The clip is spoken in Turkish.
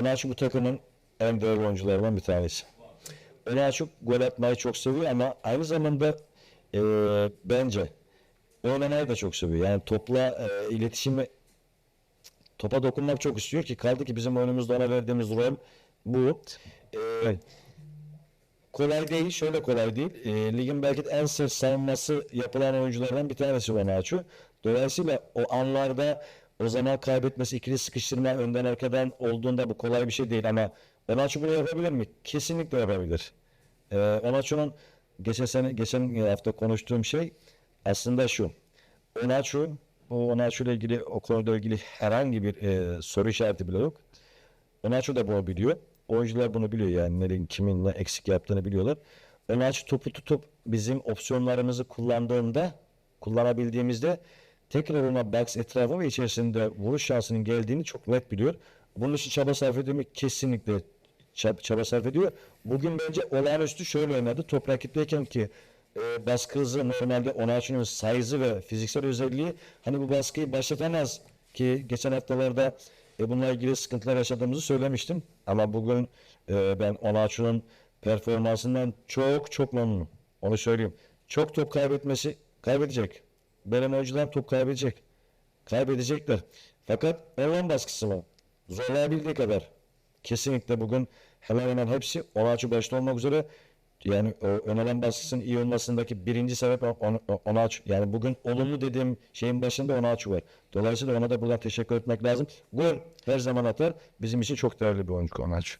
Onaçu bu takımın en değerli oyuncularından bir tanesi. Onaçu gol atmayı çok seviyor ama aynı zamanda e, bence oynamayı da çok seviyor. Yani topla e, iletişimi topa dokunmak çok istiyor ki kaldı ki bizim oyunumuzda ona verdiğimiz rol bu. E, kolay değil, şöyle kolay değil. E, ligin belki de en sert savunması yapılan oyunculardan bir tanesi Onaçu. Dolayısıyla o anlarda o zaman kaybetmesi, ikili sıkıştırma önden arkadan olduğunda bu kolay bir şey değil ama Onaçu bunu yapabilir mi? Kesinlikle yapabilir. E, Onaçu'nun geçen sene, geçen hafta konuştuğum şey aslında şu. Onaçu, bu Onaçu ile ilgili o konuyla ilgili herhangi bir e, soru işareti bile yok. Onaçu da bunu biliyor. Oyuncular bunu biliyor yani nerenin kimin ne eksik yaptığını biliyorlar. Onaçu topu tutup bizim opsiyonlarımızı kullandığında, kullanabildiğimizde tekrar ona box etrafı ve içerisinde vuruş şansının geldiğini çok net biliyor. Bunun için çaba sarf ediyor mu? Kesinlikle çab- çaba sarf ediyor. Bugün bence olağanüstü şöyle oynadı. Top rakipteyken ki e, baskı hızı normalde Onaçu'nun size'ı ve fiziksel özelliği hani bu baskıyı başlatamaz ki geçen haftalarda e, bununla ilgili sıkıntılar yaşadığımızı söylemiştim. Ama bugün e, ben Onaçu'nun performansından çok çok memnunum. Onu söyleyeyim. Çok top kaybetmesi kaybedecek. Benim oyuncular top kaybedecek. Kaybedecekler. Fakat Elvan baskısı var. Zorlayabildiği kadar. Kesinlikle bugün hemen hemen hepsi Onaçu başta olmak üzere yani o ön alan baskısının iyi olmasındaki birinci sebep On- Onaçu. Yani bugün olumlu dediğim şeyin başında Onaçu var. Dolayısıyla ona da buradan teşekkür etmek lazım. Gol her zaman atar. Bizim için çok değerli bir oyuncu Onaçu.